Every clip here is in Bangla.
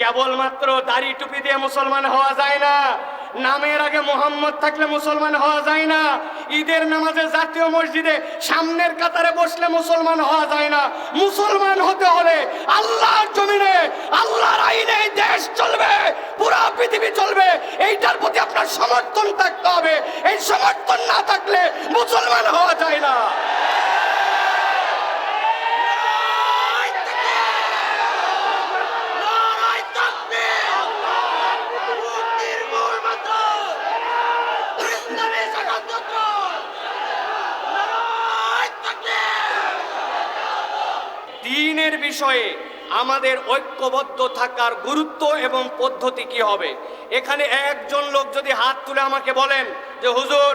কেবলমাত্র দাড়ি টুপি দিয়ে মুসলমান হওয়া যায় না। নামের আগে মোহাম্মদ থাকলে মুসলমান হওয়া যায় না। ঈদের নামাজে জাতীয় মসজিদে সামনের কাতারে বসলে মুসলমান হওয়া যায় না। মুসলমান হতে হলে আল্লাহর জমিনে, আল্লাহর আইনে দেশ চলবে, পুরা পৃথিবী চলবে। এইটার প্রতি আপনার সমর্থন থাকতে হবে। এই সমর্থন না থাকলে মুসলমান হওয়া যায় না। দিনের বিষয়ে আমাদের ঐক্যবদ্ধ থাকার গুরুত্ব এবং পদ্ধতি কি হবে? এখানে একজন লোক যদি হাত তুলে আমাকে বলেন যে, হুজুর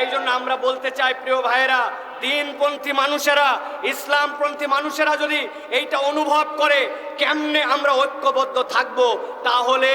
এই জন্য আমরা বলতে চাই, প্রিয় ভাইয়েরা, দিনপন্থী মানুষেরা, ইসলামপন্থী মানুষেরা যদি এইটা অনুভব করে কেমনে আমরা ঐক্যবদ্ধ থাকব, তাহলে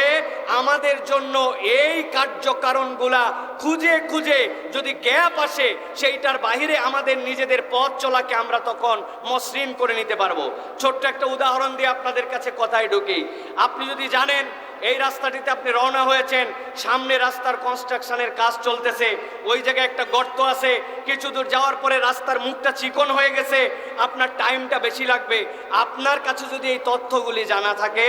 আমাদের জন্য এই কার্যকারণগুলা খুঁজে খুঁজে যদি গ্যাপ আসে, সেইটার বাহিরে আমাদের নিজেদের পথ চলাকে আমরা তখন মসৃণ করে নিতে পারব। ছোট্ট একটা উদাহরণ দিয়ে আপনাদের কাছে কথায় ঢুকি। আপনি যদি জানেন এই রাস্তাটিতে আপনি রওনা হয়েছেন, সামনে রাস্তার কনস্ট্রাকশনের কাজ চলতেছে, ওই জায়গায় একটা গর্ত আছে, কিছু দূর যাওয়ার পরে রাস্তার মুখটা চিকন হয়ে গেছে, আপনার টাইমটা বেশি লাগবে। আপনার কাছে যদি এই তথ্যগুলি জানা থাকে,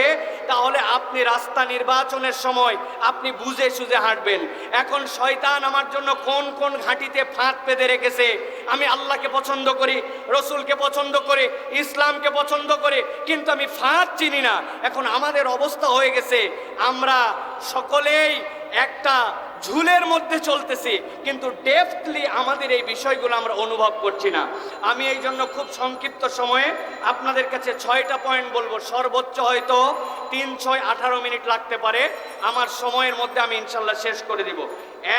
তাহলে আপনি রাস্তা নির্বাচনের সময় আপনি বুঝে সুঝে হাঁটবেন। এখন শয়তান আমার জন্য কোন কোন ঘাঁটিতে ফাঁদ পেতে রেখেছে, আমি আল্লাহকে পছন্দ করি, রসুলকে পছন্দ করে, ইসলামকে পছন্দ করে, কিন্তু আমি ফাঁদ চিনি না। এখন আমাদের অবস্থা হয়ে গেছে আমরা সকলেই একটা ঝুলের মধ্যে চলতেছি, কিন্তু ডেফলি আমাদের এই বিষয়গুলো আমরা অনুভব করছি না। আমি এই জন্য খুব সংক্ষিপ্ত সময়ে আপনাদের কাছে ছয়টা পয়েন্ট বলব। সর্বোচ্চ হয়তো তিন, ছয়, আঠারো মিনিট লাগতে পারে। আমার সময়ের মধ্যে আমি ইনশাল্লাহ শেষ করে দিব।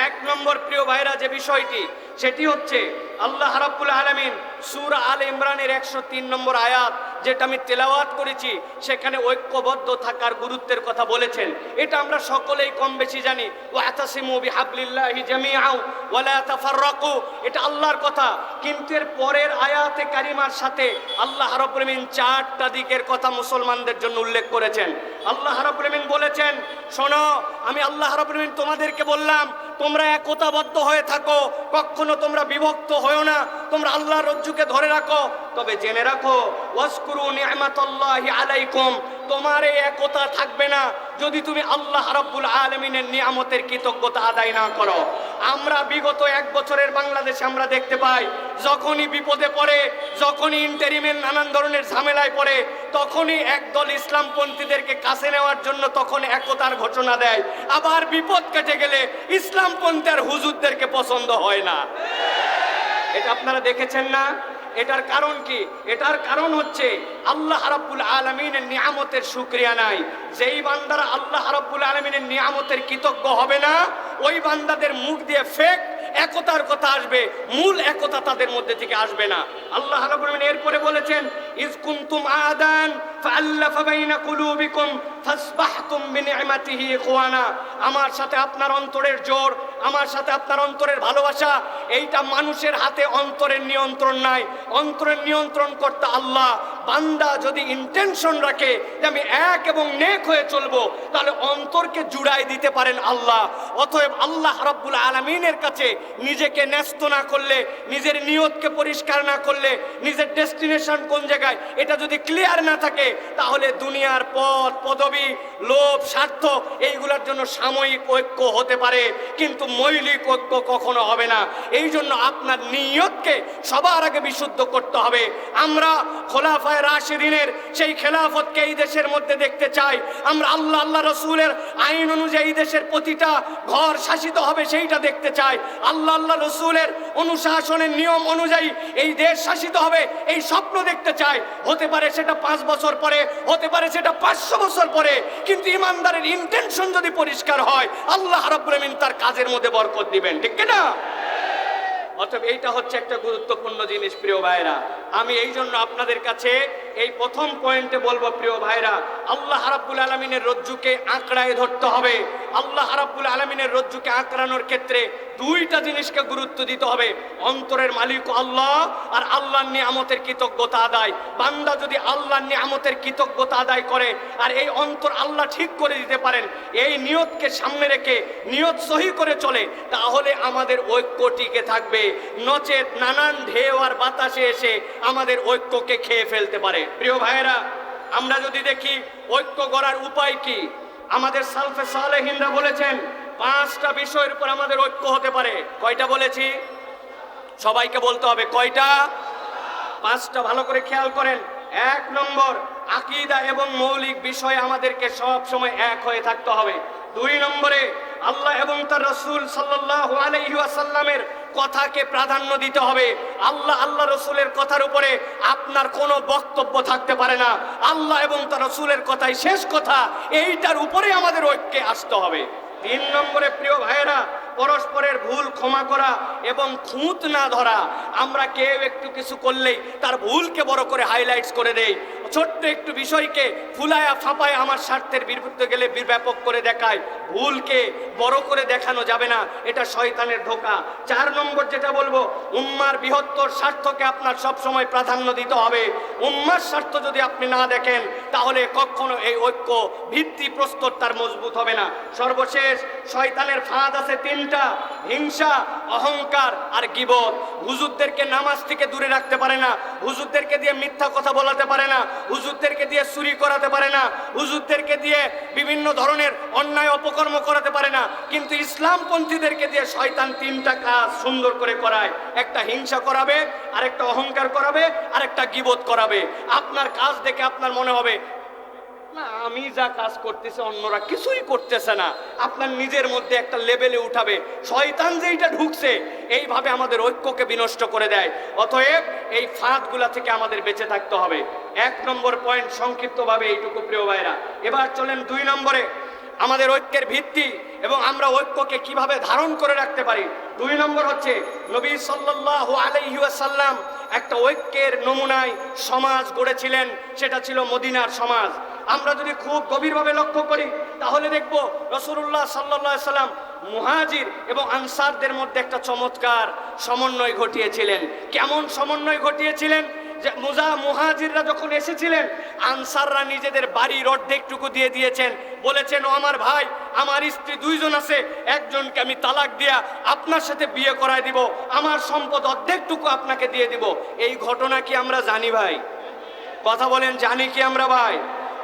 এক নম্বর প্রিয় ভাইরা যে বিষয়টি, সেটি হচ্ছে আল্লাহ রাব্বুল আলামিন সুর আল ইমরানের একশো তিন নম্বর আয়াত যেটা আমি তেলাওয়াত করেছি, সেখানে ঐক্যবদ্ধ থাকার গুরুত্বের কথা বলেছেন। এটা আমরা সকলেই কম বেশি জানি। তাফাররাকু। এটা আল্লাহর কথা। কিন্তু এর পরের আয়াতে কারিমার সাথে আল্লাহ রাব্বুল চারটা দিকের কথা মুসলমানদের জন্য উল্লেখ করেছেন। আল্লাহ রাব্বুল বলেছেন, শোনো, আমি আল্লাহ রাব্বুল তোমাদেরকে বললাম তোমরা একতাবদ্ধ হয়ে থাকো, কখনো তোমরা বিভক্ত হয়েও না, তোমরা আল্লাহর রজ্জুকে ধরে রাখো। তবে জেনে রাখো ওয়াসকুরু নি'মাতাল্লাহি আলাইকুম, তোমার এই একতা থাকবে না যদি তুমি আল্লাহ রাব্বুল আলামিনের নিয়ামতের কৃতজ্ঞতা আদায় না করো। আমরা বিগত এক বছরের বাংলাদেশে আমরা দেখতে পাই, যখনই বিপদে পড়ে, যখনই ইন্টারিমের নানান ধরনের ঝামেলায় পড়ে তখনই একদল ইসলামপন্থীদেরকে কাছে নেওয়ার জন্য তখন একতার ঘোষণা দেয়। আবার বিপদ কেটে গেলে ইসলামপন্থী আর হুজুরদেরকে পছন্দ হয় না। এটা আপনারা দেখেছেন না? এটার কারণ কি? এটার কারণ হচ্ছে আল্লাহ রাব্বুল আলমিনের নিয়ামতের শুক্রিয়া নাই। যেই বান্দারা আল্লাহ রাব্বুল আলমিনের নিয়ামতের কৃতজ্ঞ হবে না ওই বান্দাদের মুখ দিয়ে ফেক একতার কথা আসবে, মূল একতা তাদের মধ্যে থেকে আসবে না। আল্লাহ আলামিন এরপরে বলেছেন, ইজ কুনতুম আদান আমার সাথে আপনার অন্তরের জোর, আমার সাথে আপনার অন্তরের ভালোবাসা, এইটা মানুষের হাতে অন্তরের নিয়ন্ত্রণ নাই। অন্তরের নিয়ন্ত্রণ করতে আল্লাহ বান্দা যদি ইন্টেনশন রাখে যে আমি এক এবং নেক হয়ে চলবো, তাহলে অন্তরকে জুড়াই দিতে পারেন আল্লাহ। অতএব আল্লাহ রাব্বুল আলমিনের কাছে নিজেকে ন্যস্ত না করলে, নিজের নিয়তকে পরিষ্কার না করলে, নিজের ডেস্টিনেশন কোন জায়গায়, এটা যদি ক্লিয়ার না থাকে, তাহলে দুনিয়ার পথ, পদবি, লোভ, স্বার্থ, এইগুলোর জন্য সাময়িক ঐক্য হতে পারে, কিন্তু মৌলিক ঐক্য কখনো হবে না। এই জন্য আপনার নিয়তকে সবার আগে বিশুদ্ধ করতে হবে। আমরা খোলাফায় রাশিদিনের সেই খেলাফতকে এই দেশের মধ্যে দেখতে চাই। আমরা আল্লাহ আল্লাহ রসুলের আইন অনুযায়ী দেশের প্রতিটা ঘর শাসিত হবে সেইটা দেখতে চাই। আল্লাহ আল্লাহ রসুলের অনুশাসনের নিয়ম অনুযায়ী এই দেশ শাসিত হবে এই স্বপ্ন দেখতে চাই। হতে পারে সেটা পাঁচ বছর পরে, হতে পারে সেটা পাঁচশো বছর পরে, কিন্তু ইমানদারের ইন্টেনশন যদি পরিষ্কার হয়, আল্লাহ রাব্বুল আমিন তার কাজের মধ্যে বরকত দিবেন, ঠিক না অতএব এইটা হচ্ছে একটা গুরুত্বপূর্ণ জিনিস প্রিয় ভাইরা আমি এই জন্য আপনাদের কাছে এই প্রথম পয়েন্টে বলব, প্রিয় ভাইরা, আল্লাহ রাব্বুল আলমিনের রজ্জুকে আঁকড়ায় ধরতে হবে। আল্লাহ রাব্বুল আলমিনের রজ্জুকে আঁকড়ানোর ক্ষেত্রে দুইটা জিনিসকে গুরুত্ব দিতে হবে। অন্তরের মালিক আল্লাহ আর আল্লাহর নিয়ামতের কৃতজ্ঞতা আদায়। বান্দা যদি আল্লাহর নিয়ামতের কৃতজ্ঞতা আদায় করে আর এই অন্তর আল্লাহ ঠিক করে দিতে পারেন, এই নিয়তকে সামনে রেখে নিয়ত সহি করে চলে, তাহলে আমাদের ঐক্য টিকে থাকবে। নচেত নানান ঢেউ আর বাতাসে এসে আমাদের ঐক্যকে খেয়ে ফেলতে পারে। প্রিয় ভাইয়েরা, আমরা যদি দেখি ঐক্য গড়ার উপায় কি, আমাদের সালফে সালেহিনরা বলেছেন, পাঁচটা বিষয়ের উপর আমাদের ঐক্য হতে পারে। কয়টা বলেছি? সবাইকে বলতে হবে, কয়টা? পাঁচটা, ভালো করে খেয়াল করেন। এক নম্বর, আকিদা এবং মৌলিক বিষয়ে আমাদেরকে সব সময় এক হয়ে থাকতে হবে। দুই নম্বরে, আল্লাহ এবং তার রসুল সাল্লাহ আলাইসাল্লামের কথাকে প্রাধান্য দিতে হবে। আল্লাহ আল্লাহ রসুলের কথার উপরে আপনার কোনো বক্তব্য থাকতে পারে না। আল্লাহ এবং তার রসুলের কথাই শেষ কথা। এইটার উপরে আমাদের ঐক্যে আসতে হবে। তিন নম্বরে, প্রিয় ভাইয়েরা, পরস্পরের ভুল ক্ষমা করা এবং খুঁত না ধরা। আমরা কেউ একটু কিছু করলেই তার ভুলকে বড় করে হাইলাইটস করে দেই। ছোট্ট একটু বিষয়কে ফুলায়া ফাঁপায় আমার স্বার্থের বিরুদ্ধে গেলে ব্যাপক করে দেখায়। ভুলকে বড় করে দেখানো যাবে না, এটা শয়তানের ধোকা চার নম্বর যেটা বলব, উম্মার বৃহত্তর স্বার্থকে আপনার সব সময় প্রাধান্য দিতে হবে। উম্মার স্বার্থ যদি আপনি না দেখেন, তাহলে কখনো এই ঐক্য ভিত্তি প্রস্তর তার মজবুত হবে না। সর্বশেষ, শয়তানের ফাঁদ আছে তিনটা, হিংসা, অহংকার আর গিবত। হুজুরদেরকে নামাজ থেকে দূরে রাখতে পারে না, হুজুরদেরকে দিয়ে মিথ্যা কথা বলাতে পারে না। হুজুরদেরকে দিয়ে চুরি করাতে পারে না, হুজুরদেরকে দিয়ে বিভিন্ন ধরনের অন্যায় অপকর্ম করাতে পারে না, কিন্তু ইসলামপন্থীদেরকে দিয়ে শয়তান তিনটা কাজ সুন্দর করে করায়। একটা হিংসা করাবে, আরেকটা অহংকার করাবে, আরেকটা গিবোধ করাবে। আপনার কাজ দেখে আপনার মনে হবে আমি যা কাজ করতেছে, অন্যরা কিছুই করতেছে না। আপনার নিজের মধ্যে একটা লেভেলে উঠাবে। শয়তান যে এইটা ঢুকছে, এইভাবে আমাদের ঐক্যকে বিনষ্ট করে দেয়। অতএব এই ফাঁদগুলা থেকে আমাদের বেঁচে থাকতে হবে। এক নম্বর পয়েন্ট সংক্ষিপ্তভাবে এইটুকু, প্রিয় ভাইরা। এবার চলেন দুই নম্বরে। আমাদের ঐক্যের ভিত্তি এবং আমরা ঐক্যকে কীভাবে ধারণ করে রাখতে পারি। দুই নম্বর হচ্ছে, নবী আলাইহি ওয়াসাল্লাম একটা ঐক্যের নমুনায় সমাজ গড়েছিলেন। সেটা ছিল মদিনার সমাজ। আমরা যদি খুব গভীরভাবে লক্ষ্য করি, তাহলে দেখব রসুল্লাহ সাল্লাহ সাল্লাম মুহাজির এবং আনসারদের মধ্যে একটা চমৎকার সমন্বয় ঘটিয়েছিলেন। কেমন সমন্বয় ঘটিয়েছিলেন? যে মুজা মুহাজিররা যখন এসেছিলেন, আনসাররা নিজেদের বাড়ির অর্ধেকটুকু দিয়ে দিয়েছেন। বলেছেন, ও আমার ভাই, আমার স্ত্রী দুইজন আছে, একজনকে আমি তালাক দিয়া আপনার সাথে বিয়ে করায় দিব, আমার সম্পদ অর্ধেকটুকু আপনাকে দিয়ে দিব। এই ঘটনা কি আমরা জানি ভাই? কথা বলেন, জানি কি আমরা ভাই?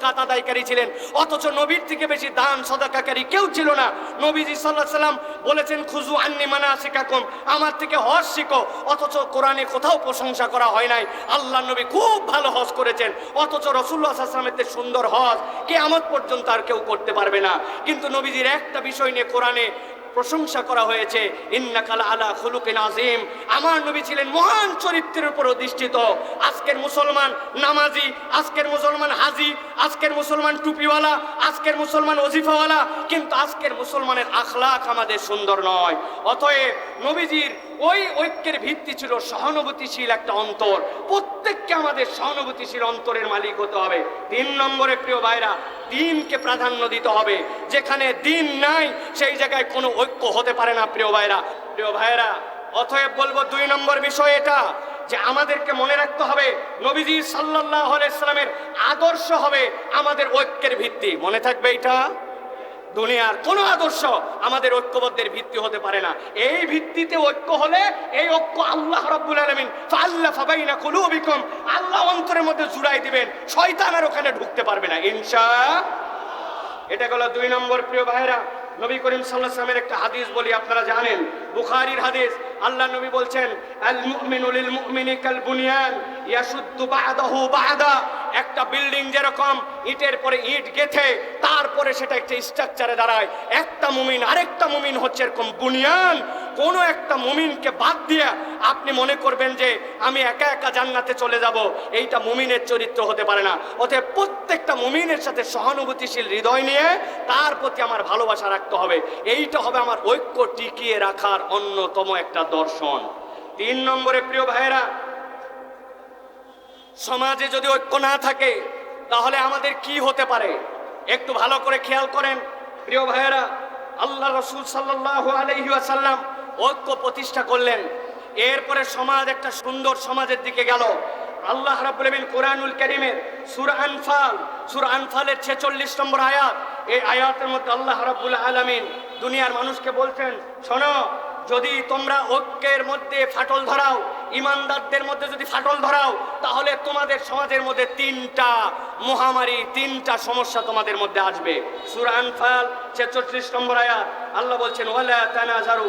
জাকাত আদায়কারী ছিলেন। অথচ নবীর থেকে বেশি দান সদাকাকারী কেউ ছিল না। নবীজি সাল্লাহ সাল্লাম বলেছেন খুজু আন্নি মানা শিকাকুম আমার থেকে হজ শিখো। অথচ কোরআনে কোথাও প্রশংসা করা হয় নাই। আল্লাহ নবী খুব ভালো হজ করেছেন। অথচ রসুল্লাহ আসলামের সুন্দর হজ কে আমার পর্যন্ত আর কেউ করতে পারবে না। কিন্তু নবীজির একটা বিষয় নিয়ে কোরআনে প্রশংসা করা হয়েছে। ইন্নাকাল আলা খুলুকিন আজিম আমার নবী ছিলেন মহান চরিত্রের উপর অধিষ্ঠিত আজকের মুসলমান নামাজি, আজকের মুসলমান হাজি, আজকের মুসলমান টুপিওয়ালা, আজকের মুসলমান অজিফাওয়ালা কিন্তু আজকের মুসলমানের আখলাখ আমাদের সুন্দর নয়। অতএব নবীজির ওই ঐক্যের ভিত্তি ছিল সহানুভূতিশীল একটা অন্তর। প্রত্যেককে আমাদের সহানুভূতিশীল অন্তরের মালিক হতে হবে। তিন নম্বরে, প্রিয় ভাইরা, দিনকে প্রাধান্য দিতে হবে। যেখানে দিন নাই, সেই জায়গায় কোনো ঐক্য হতে পারে না, প্রিয় ভাইরা। প্রিয় ভাইরা, অতএব বলব দুই নম্বর বিষয় এটা, যে আমাদেরকে মনে রাখতে হবে, নবীজি সাল্লাহ ইসলামের আদর্শ হবে আমাদের ঐক্যের ভিত্তি। মনে থাকবে এটা? দুনিয়ার কোনো আদর্শ আমাদের ঐক্যবদ্ধের ভিত্তি হতে পারে না। এই ভিত্তিতে ঐক্য হলে এই ঐক্য আল্লাহ রব্বুল আলমিন আল্লাহ কোনো কুলুবিকুম, আল্লাহ অন্তরের মধ্যে জুড়াই দিবেন, শয়তান আর ওখানে ঢুকতে পারবে না। ইনশা এটা গেল দুই নম্বর প্রিয় ভাইরা নবী করিম সাল্লাহ সালামের একটা হাদিস বলি আপনারা জানেন। বুখারির হাদিস, আল্লাহ নবী বলছেন, আল মুমিনু লিল মুমিনি কাল বুনিয়ান, ইয়াশুদ্দু বা'দাহু বা'দা। একটা বিল্ডিং যেরকম, ইটের পরে ইট গেথে, তারপরে সেটা একটা স্ট্রাকচারে দাঁড়ায়। একটা মুমিন, আরেকটা মুমিন হচ্ছে এরকম বুনিয়ান। কোন একটা মুমিনকে বাদ দিয়ে আপনি মনে করবেন যে, আমি একা একা জান্নাতে চলে যাব। এইটা মুমিনের চরিত্র হতে পারে না। অতএব প্রত্যেকটা মুমিনের সাথে সহানুভূতিশীল হৃদয় নিয়ে তার প্রতি আমার ভালোবাসা রাখতে হবে। এইটা হবে আমার ঐক্য টিকিয়ে রাখার অন্যতম একটা দর্শন। তিন নম্বরে প্রিয় ভাইয়েরা, সমাজে যদি ঐক্য না থাকে, তাহলে আমাদের কি হতে পারে? একটু ভালো করে খেয়াল করেন। প্রিয় ভাইয়েরা, আল্লাহ রসুল সাল্লাহ আলহি ঐক্য প্রতিষ্ঠা করলেন। এরপরে সমাজ একটা সুন্দর সমাজের দিকে গেল। আল্লাহ রাবুল আমিন কোরআনুল করিমের সুর আনফাল, সুর আনফালের ছেচল্লিশ নম্বর আয়াত, এই আয়াতের মধ্যে আল্লাহ রাবুল আলমিন দুনিয়ার মানুষকে বলছেন, শোনো যদি তোমরা ঐক্যের মধ্যে ফাটল ধরাও, ইমানদারদের মধ্যে যদি ফাটল ধরাও, তাহলে তোমাদের সমাজের মধ্যে তিনটা মহামারী, তিনটা সমস্যা তোমাদের মধ্যে আসবে। সুর আনফাল, ছেচল্লিশ নম্বর আয়া আল্লাহ বলছেন, ওয়ালা তানাজারু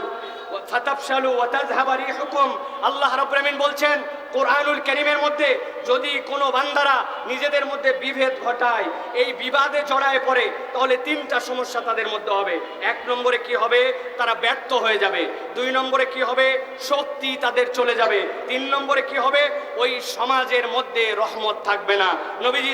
ফাতাফশালু ওয়া তাযহাবা আল্লাহ রাব্বুল বলছেন কোরআনুল কারীমের মধ্যে যদি কোনো বান্দারা নিজেদের মধ্যে বিভেদ ঘটায়, এই বিবাদে জড়ায় পড়ে, তাহলে তিনটা সমস্যা তাদের মধ্যে হবে। এক নম্বরে কি হবে? তারা ব্যর্থ হয়ে যাবে। দুই নম্বরে কি হবে? শক্তি তাদের চলে যাবে। তিন নম্বরে কি হবে? ওই সমাজের মধ্যে রহমত থাকবে না। নবীজি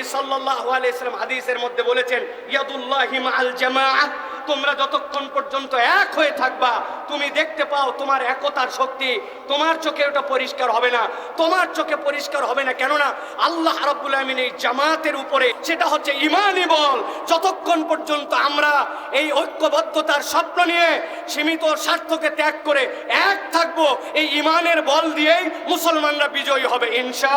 আলাইহি সাল্লাম হাদিসের মধ্যে বলেছেন, ইয়াদুল্লাহি আল জামাআত তোমরা যতক্ষণ পর্যন্ত এক হয়ে থাকবা, তুমি দেখতে পাও তোমার একতার শক্তি। তোমার চোখে ওটা পরিষ্কার হবে না। তোমার চোখে পরিষ্কার হবে না কেননা আল্লাহ রাব্বুল আমিন এই জামাতের উপরে, সেটা হচ্ছে ইমানই বল। যতক্ষণ পর্যন্ত আমরা এই ঐক্যবদ্ধতার স্বপ্ন নিয়ে সীমিত স্বার্থকে ত্যাগ করে এক থাকব, এই ইমানের বল দিয়েই মুসলমানরা বিজয়ী হবে ইনশা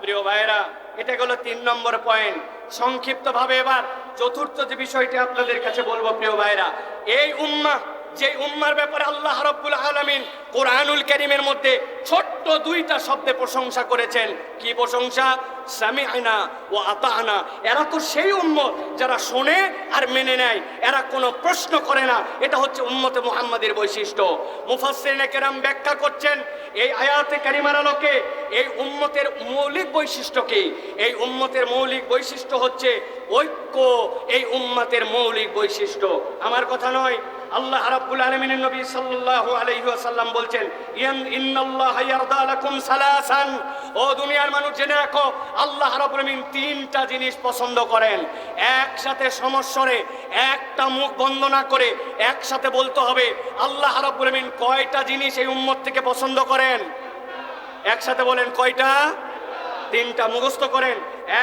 প্রিয় ভাইরা এটা গেল তিন নম্বর পয়েন্ট সংক্ষিপ্তভাবে এবার চতুর্থ যে বিষয়টি আপনাদের কাছে বলব প্রিয় ভাইরা এই উম্মা যে উম্মার ব্যাপারে আল্লাহ রব্বুল আলমিন কোরআনুল করিমের মধ্যে ছোট্ট দুইটা শব্দে প্রশংসা করেছেন। কি প্রশংসা? সামিআনা ও আতাহানা এরা তো সেই উম্মত যারা শোনে আর মেনে নেয়। এরা কোনো প্রশ্ন করে না। এটা হচ্ছে উম্মতে মুহাম্মাদের বৈশিষ্ট্য। মুফাসসিরিনে কেরাম ব্যাখ্যা করছেন, এই আয়াতে কারিমার আলোকে এই উম্মতের মৌলিক বৈশিষ্ট্য কি? এই উম্মতের মৌলিক বৈশিষ্ট্য হচ্ছে ঐক্য, এই উম্মতের মৌলিক বৈশিষ্ট্য। আমার কথা নয় আল্লাহ রাব্বুল আলামিনের নবী সাল্লাল্লাহু আলাইহি ওয়াসাল্লাম বলছেন, ইয়ান ইন্নাল্লাহ ইয়ারদা লাকুম সালাসান। ও দুনিয়ার মানুষ, জেনে রাখো, আল্লাহ রাব্বুল আলামিন তিনটা জিনিস পছন্দ করেন। একসাথে সমস্যরে একটা মুখ বন্ধ না করে একসাথে বলতে হবে, আল্লাহ রাব্বুল আলামিন কয়টা জিনিস এই উম্মত থেকে পছন্দ করেন? একসাথে বলেন, কয়টা? তিনটা মুখস্থ করেন।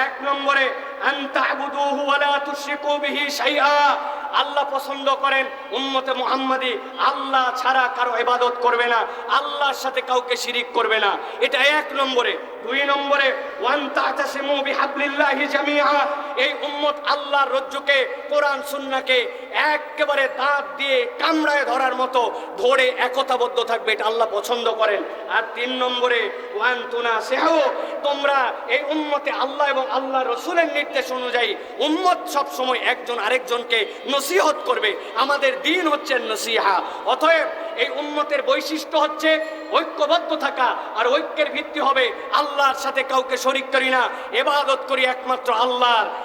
এক নম্বরে, আন তা'বুদুহু ওয়া লা তুশরিকু বিহি শাইআ। আল্লাহ পছন্দ করেন উম্মতে মোহাম্মদী, আল্লাহ ছাড়া কারও এবাদত করবে না, আল্লাহর সাথে কাউকে শিরিক করবে না। এটা এক নম্বরে। দুই নম্বরে, ওয়ান তা'তাসিমু বিহাবলিল্লাহি জামিআ। এই উম্মত আল্লাহর রজ্জুকে, কোরআন সুন্নাহকে একেবারে দাঁত দিয়ে কামড়ায় ধরার মতো ধরে একতাবদ্ধ থাকবে, এটা আল্লাহ পছন্দ করেন। আর তিন নম্বরে, ওয়ান তুনা সেহ তোমরা এই উম্মতে আল্লাহ এবং আল্লাহ রসুলের নির্দেশ অনুযায়ী উম্মত সব সময় একজন আরেকজনকে নসিহত করবে। আমাদের দিন হচ্ছে নসিহা। অতএব এই উম্মতের বৈশিষ্ট্য হচ্ছে ঐক্যবদ্ধ থাকা আর ঐক্যের ভিত্তি হবে আল্লাহর সাথে কাউকে শরিক করি না, এবাদত করি একমাত্র আল্লাহর।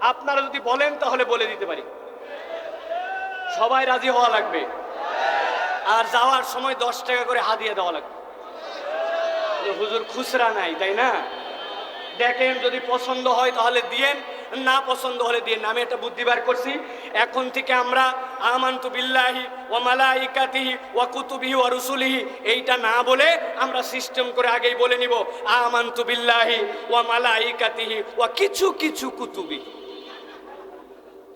আপনারা যদি বলেন, তাহলে বলে দিতে পারি। সবাই রাজি হওয়া লাগবে। আর যাওয়ার সময় দশ টাকা করে হাদিয়ে দেওয়া লাগবে। হুজুর, খুচরা নাই, তাই না? দেখেন, যদি পছন্দ হয়, তাহলে দিয়েন। না পছন্দ হলে দিয়েন আমি একটা বুদ্ধি বার করছি। এখন থেকে আমরা আমান্তু বিল্লাহি ও মালাইকাতিহি ওয়া কুতুবিহি ওয়া রুসুলিহি, এইটা না বলে আমরা সিস্টেম করে আগেই বলে নিব, আমান্তু বিল্লাহি ওয়া মালাইকাতিহি ওয়া কিছু কিছু কুতুবি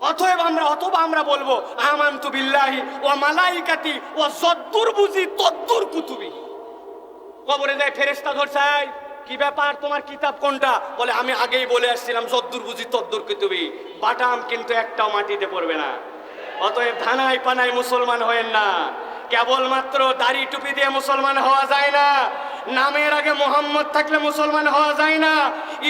অতএব আমরা, অথবা আমরা বলব, আমান্তু বিল্লাহি ওয়া মালাইকাতি ও সদ্দুর বুঝি, তদ্দুর কুতুবি। কবরে যায় ফেরেস্তা ধরছাই কি ব্যাপার? তোমার কিতাব কোনটা? বলে, আমি আগেই বলে আসছিলাম, যদ্দুর বুঝি, তদ্দুর কুতুবি। বাটাম কিন্তু একটাও মাটিতে পড়বে না। অতএব ধানায় পানায় মুসলমান হয়েন না। কেবলমাত্র দাড়ি টুপি দিয়ে মুসলমান হওয়া যায় না। নামের আগে মোহাম্মদ থাকলে মুসলমান হওয়া যায় না।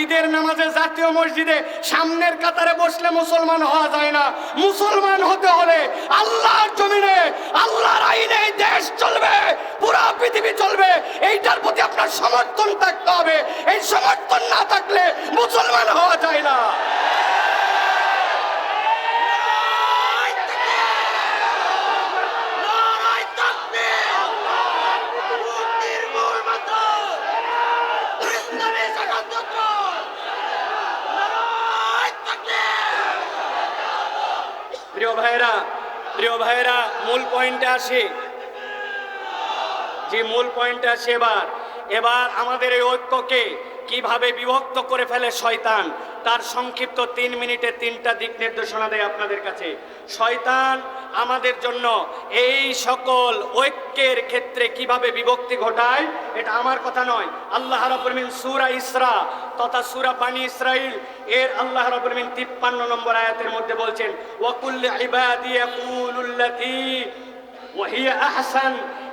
ঈদের নামাজে জাতীয় মসজিদে সামনের কাতারে বসলে মুসলমান হওয়া যায় না। মুসলমান হতে হলে আল্লাহর জমিনে, আল্লাহর আইনে দেশ চলবে, পুরো পৃথিবী চলবে। এইটার প্রতি আপনার সমর্থন থাকতে হবে। এই সমর্থন না থাকলে মুসলমান হওয়া যায় না প্রিয় ভাইরা প্রিয় ভাইরা মূল পয়েন্টে আসি। যে মূল পয়েন্টে আসি এবার। এবার আমাদের এই ঐক্যকে কীভাবে বিভক্ত করে ফেলে শয়তান? তার সংক্ষিপ্ত তিন মিনিটে তিনটা দিক নির্দেশনা দেয় আপনাদের কাছে। শয়তান আমাদের জন্য এই সকল ঐক্যের ক্ষেত্রে কীভাবে বিভক্তি ঘটায়, এটা আমার কথা নয়। আল্লাহ রবীন্দিন সুরা ইসরা তথা সুরা বানি ইসরাইল এর আল্লাহ রবীন্দিন তিপ্পান্ন নম্বর আয়াতের মধ্যে বলছেন ওয়াকুল্লি ইবাদি ওয়াহিয়া আহসান।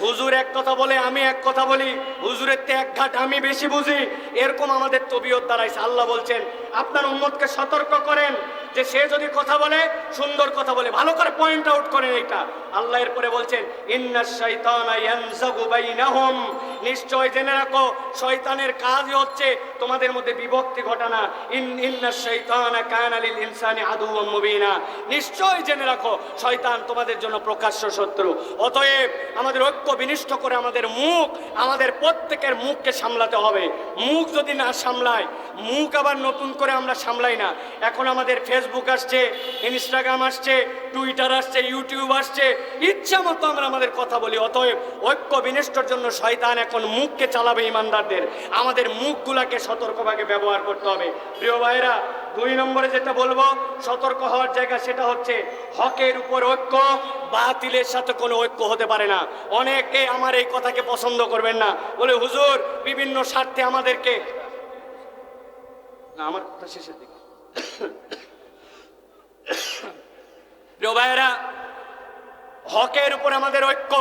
হুজুর এক কথা বলে, আমি এক কথা বলি। হুজুরের তে এক ঘাট আমি বেশি বুঝি। এরকম আমাদের তবিয়ত দাঁড়াইছে। আল্লাহ বলছেন, আপনার উম্মতকে সতর্ক করেন। যে সে যদি কথা বলে, সুন্দর কথা বলে, ভালো করে পয়েন্ট আউট করেন এটা আল্লাহ এরপরে বলছেন নিশ্চয় জেনে রাখো, শয়তানের কাজই হচ্ছে তোমাদের মধ্যে বিভক্তি ঘটানা। ইনসানি আদুওয়াম মুবিনা। নিশ্চয় জেনে রাখো, শয়তান তোমাদের জন্য প্রকাশ্য শত্রু। অতএব আমাদের ঐক্য বিনিষ্ট করে আমাদের মুখ, আমাদের প্রত্যেকের মুখকে সামলাতে হবে। মুখ যদি না সামলায়, মুখ আবার নতুন করে আমরা সামলাই না। এখন আমাদের ফেসবুক আসছে ইনস্টাগ্রাম আসছে টুইটার আসছে ইউটিউব আসছে। ইচ্ছা মতো আমরা আমাদের কথা বলি, অতএব ঐক্য বিনষ্টর জন্য শয়তান এখন মুখকে চালাবে ইমানদারদের। আমাদের মুখগুলাকে সতর্কভাবে ব্যবহার করতে হবে। প্রিয় ভাইরা দুই নম্বরে যেটা বলব, সতর্ক হওয়ার জায়গা সেটা হচ্ছে হকের উপর ঐক্য, বাতিলের সাথে কোনো ঐক্য হতে পারে না। অনেকে আমার এই কথাকে পছন্দ করবেন না। বলে, হুজুর, বিভিন্ন স্বার্থে আমাদেরকে না, আমার কথা শেষের দিকে। প্রিয় ভাইয়েরা, হকের উপর আমাদের ঐক্য,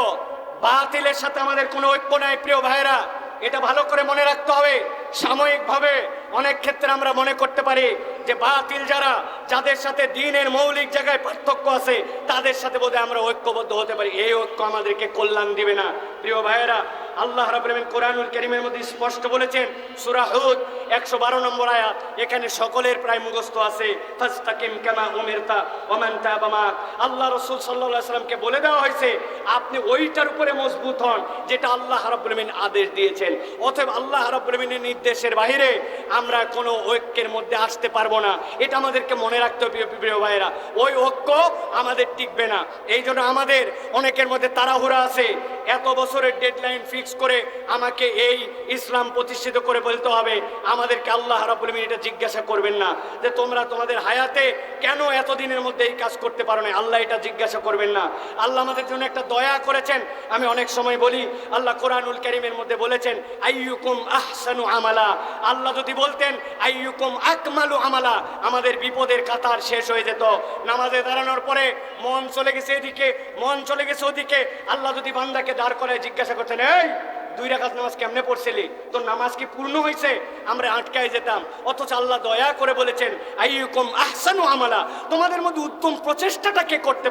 বাতিলের সাথে আমাদের কোনো ঐক্য নাই প্রিয় ভাইয়েরা। এটা ভালো করে মনে রাখতে হবে। সাময়িকভাবে অনেক ক্ষেত্রে আমরা মনে করতে পারি যে বাতিল যারা, যাদের সাথে দিনের মৌলিক জায়গায় পার্থক্য আছে, তাদের সাথে বোধহয় আমরা ঐক্যবদ্ধ হতে পারি। এই ঐক্য আমাদেরকে কল্যাণ দিবে না। প্রিয় ভাইয়েরা আল্লাহ আলামিন কোরআনুল কারীমের মধ্যে স্পষ্ট বলেছেন, সূরা হুদ 112 নম্বর আয়াত, এখানে সকলের প্রায় মুখস্থ আছে, ফাস্তাকিম কামা উমিরতা ওমান তাবা মাক আল্লাহ রাসূল আলাইহি সাল্লামকে বলে দেওয়া হয়েছে, আপনি ওইটার উপরে মজবুত হন, যেটা আল্লাহ আলামিন আদেশ দিয়েছেন। অতএব আল্লাহ আলামিনের নির্দেশের বাইরে আমরা কোনো ঐক্যের মধ্যে আসতে পারব না। এটা আমাদেরকে মনে রাখতে হবে, প্রিয়- প্রিয় ভাইয়েরা। ওই ঐক্য আমাদের টিকবে না। এই জন্য আমাদের অনেকের মধ্যে তাড়াহুড়া আছে। এত বছরের ডেডলাইন ফিক্স করে আমাকে এই ইসলাম প্রতিষ্ঠিত করে বলতে হবে। আমাদেরকে আল্লাহ রাব্বুল আলামিন এটা জিজ্ঞাসা করবেন না যে তোমরা তোমাদের হায়াতে কেন এতদিনের মধ্যে এই কাজ করতে পারো না আল্লাহ এটা জিজ্ঞাসা করবেন না। আল্লাহ আমাদের জন্য একটা দয়া করেছেন। আমি অনেক সময় বলি, আল্লাহ কোরআনুল কারীমের মধ্যে বলেছেন, আইয়ুকুম আহসানু আমালা। আল্লাহ যদি বলতেন, আইয়ুকুম আকমালু আমালা। আমাদের বিপদের কাতার শেষ হয়ে যেত। নামাজে দাঁড়ানোর পরে মন চলে গেছে এদিকে, মন চলে গেছে ওদিকে। আল্লাহ যদি বান্দাকে দাঁড় করে জিজ্ঞাসা করতেন, এই দুই রাখাত নামাজ কেমনে পড়ছিলি? তোর নামাজ কি পূর্ণ হয়েছে আমরা আটকায় যেতাম। অথচ আল্লাহ দয়া করে বলেছেন আইকম আহসানু আমালা। তোমাদের মধ্যে উত্তম প্রচেষ্টাটাকে করতে